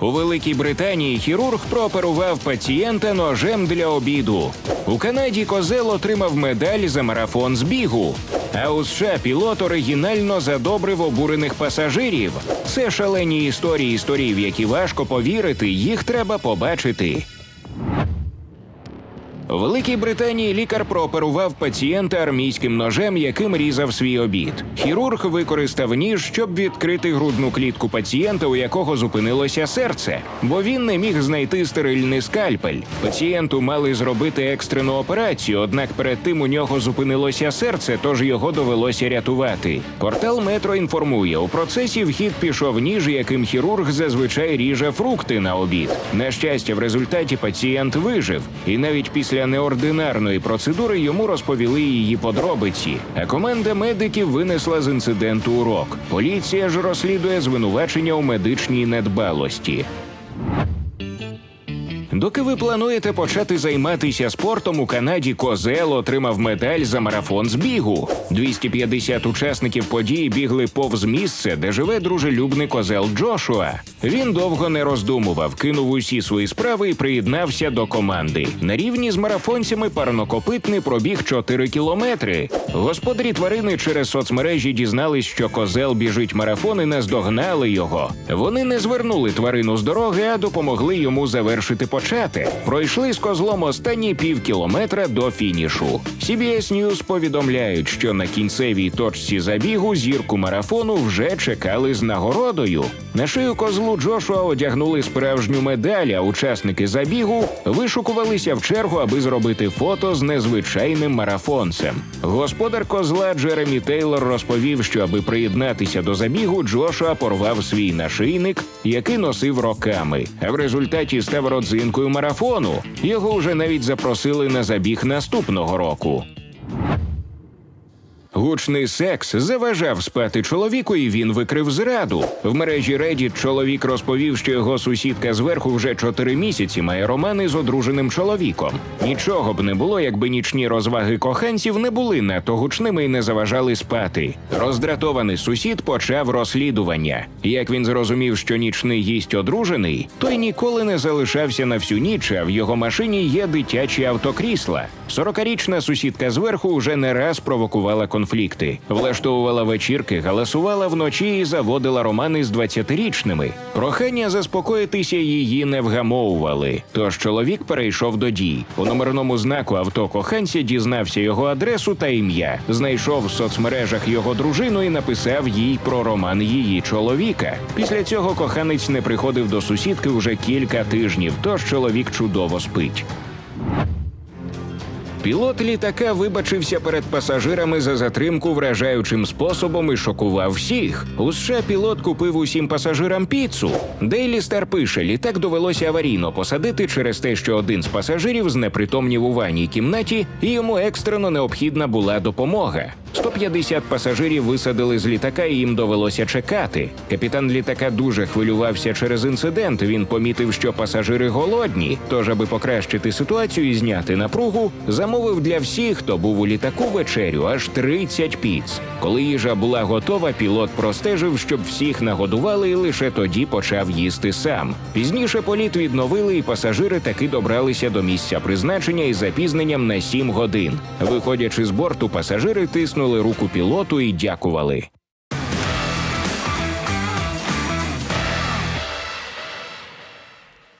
У Великій Британії хірург прооперував пацієнта ножем для обіду. У Канаді козел отримав медаль за марафон з бігу. А у США пілот оригінально задобрив обурених пасажирів. Це шалені історії, історії, в які важко повірити, їх треба побачити. У Великій Британії лікар прооперував пацієнта армійським ножем, яким різав свій обід. Хірург використав ніж, щоб відкрити грудну клітку пацієнта, у якого зупинилося серце, бо він не міг знайти стерильний скальпель. Пацієнту мали зробити екстрену операцію, однак перед тим у нього зупинилося серце, тож його довелося рятувати. Портал Метро інформує, у процесі в хід пішов ніж, яким хірург зазвичай ріже фрукти на обід. На щастя, в результаті пацієнт вижив, і навіть після неординарної процедури йому розповіли її подробиці. А команда медиків винесла з інциденту урок. Поліція ж розслідує звинувачення у медичній недбалості. Доки ви плануєте почати займатися спортом у Канаді, Козел отримав медаль за марафон з бігу. 250 учасників події бігли повз місце, де живе дружелюбний козел Джошуа. Він довго не роздумував, кинув усі свої справи і приєднався до команди. На рівні з марафонцями парнокопитний пробіг 4 кілометри. Господарі тварини через соцмережі дізнались, що козел біжить марафон і наздогнали його. Вони не звернули тварину з дороги, а допомогли йому завершити почати. Пройшли з козлом останні пів кілометра до фінішу. CBS News повідомляють, що на кінцевій точці забігу зірку марафону вже чекали з нагородою. На шию козлу Джошуа одягнули справжню медаль, а учасники забігу вишукувалися в чергу, аби зробити фото з незвичайним марафонцем. Господар козла Джеремі Тейлор розповів, що аби приєднатися до забігу, Джошуа порвав свій нашийник, який носив роками, а в результаті став родзинкою марафону. Його вже навіть запросили на забіг наступного року. Гучний секс заважав спати чоловіку, і він викрив зраду. В мережі Reddit чоловік розповів, що його сусідка зверху вже чотири місяці має романи з одруженим чоловіком. Нічого б не було, якби нічні розваги коханців не були надто гучними і не заважали спати. Роздратований сусід почав розслідування. Як він зрозумів, що нічний гість одружений, той ніколи не залишався на всю ніч, а в його машині є дитячі автокрісла. Сорокарічна сусідка зверху вже не раз провокувала конфлікти, влаштовувала вечірки, галасувала вночі і заводила романи з 20-річними. Прохання заспокоїтися її не вгамовували. Тож чоловік перейшов до дій. У номерному знаку авто коханця дізнався його адресу та ім'я, знайшов в соцмережах його дружину і написав їй про роман її чоловіка. Після цього коханець не приходив до сусідки вже кілька тижнів, тож чоловік чудово спить. Пілот літака вибачився перед пасажирами за затримку вражаючим способом і шокував всіх. У США пілот купив усім пасажирам піцу. Дейлі Стар пише, літак довелося аварійно посадити через те, що один з пасажирів знепритомнів у ванній кімнаті, і йому екстрено необхідна була допомога. 150 пасажирів висадили з літака, і їм довелося чекати. Капітан літака дуже хвилювався через інцидент. Він помітив, що пасажири голодні. Тож, аби покращити ситуацію і зняти напругу, замовив для всіх, хто був у літаку вечерю, аж 30 піц. Коли їжа була готова, пілот простежив, щоб всіх нагодували, і лише тоді почав їсти сам. Пізніше політ відновили, і пасажири таки добралися до місця призначення із запізненням на 7 годин. Виходячи з борту, пасажири тиснули руку пілоту і дякували.